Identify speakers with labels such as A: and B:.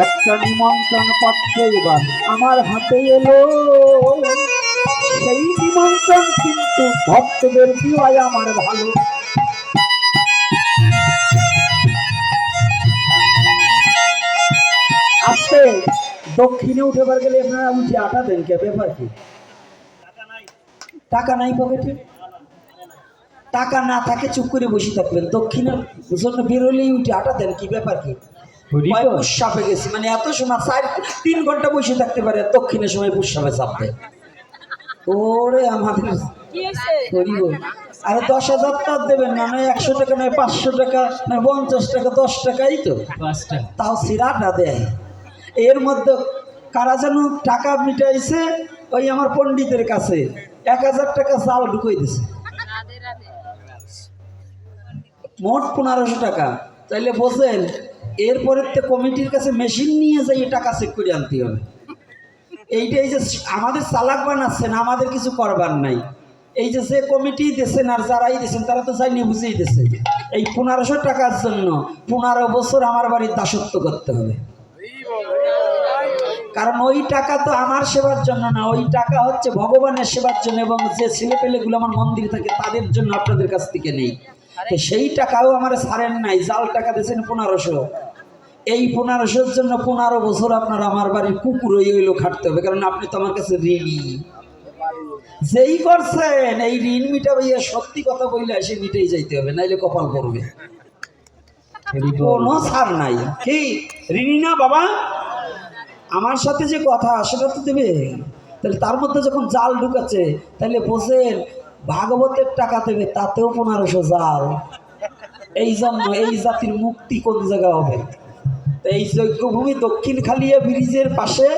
A: একটা নিমন্ত্রণ পত্র এবার আমার হাতে এলো। সেই নিমন্ত্রণ কিন্তু ভক্তদের দিওয়ায় আমার ভালো। আসতে, দক্ষিণে উঠেবার গেলে আপনারা উঠে আটা দেন কে, ব্যাপার কি? টাকা নাই পকেটে? টাকা না থাকে চুপ করে বসে থাকবেন। দক্ষিণের জন্য বেরোলেই উঠে আটা দেন কি, ব্যাপার কি? গেছি মানে এত সময় চার তিন ঘণ্টা বসে থাকতে পারে দক্ষিণের সময় পুষ্যাপে চাপবে ওরে আমাদের আরে দশ হাজার তো আর দেবেন না নয় একশো টাকা নয় পাঁচশো টাকা নয় পঞ্চাশ টাকা দশ টাকাই তো।
B: পাঁচটা।
A: তাও সিরাটা দেয়। এর মধ্যে কারা যেন টাকা মিটাইছে ওই আমার পণ্ডিতের কাছে। এক হাজার টাকা চাল ঢুকাই দিছে। মোট পনেরোশো টাকা। তাইলে বোঝেন এরপরে তো কমিটির কাছে মেশিন নিয়ে যাই টাকা চেক করে আনতে হবে। এইটাই যে আমাদের চালাক বানাচ্ছেন আমাদের কিছু করবার নাই। এই যে যে কমিটি দিয়েছেন আর যারাই দিয়েছেন তারা তো চাইনি বুঝেই দিয়েছে এই পনেরোশো টাকার জন্য পনেরো বছর আমার বাড়ির দাসত্ব করতে হবে। কারণ ওই টাকা তো আমার সেবার জন্য না, ওই টাকা হচ্ছে ভগবানের সেবার জন্য এবং যে ছেলে পেলেগুলো আমার মন্দিরে থাকে, তাদের জন্য আপনাদের কাছ থেকে নেই। তো সেই টাকাও আমার ছাড়েন নাই জাল টাকা দিয়েছেন পনেরোশো। এই পনেরোশোর জন্য পনেরো বছর আপনার আমার বাড়ির কুকুর হয়ে হইলেও খাটতে হবে কারণ আপনি তো আমার কাছে ঋণী। যেই করছেন এই ঋণ মিটাবে সত্যি কথা বললে এসে মিটেই যাইতে হবে নাইলে কপাল পড়বে। কোনো ছাড় নাই। কি? ঋণী না বাবা? আমার সাথে যে কথা সেটা তো দেবে। তাহলে তার মধ্যে যখন জাল ঢুকাচ্ছে তাহলে বোঝেন ভাগবতের টাকা দেবে, তাতেও পনেরোশো জাল। এই জন্য এই জাতির মুক্তি কোন জায়গা হবে? এই যজ্ঞভূমি দক্ষিণখালিয়া ব্রিজের পাশে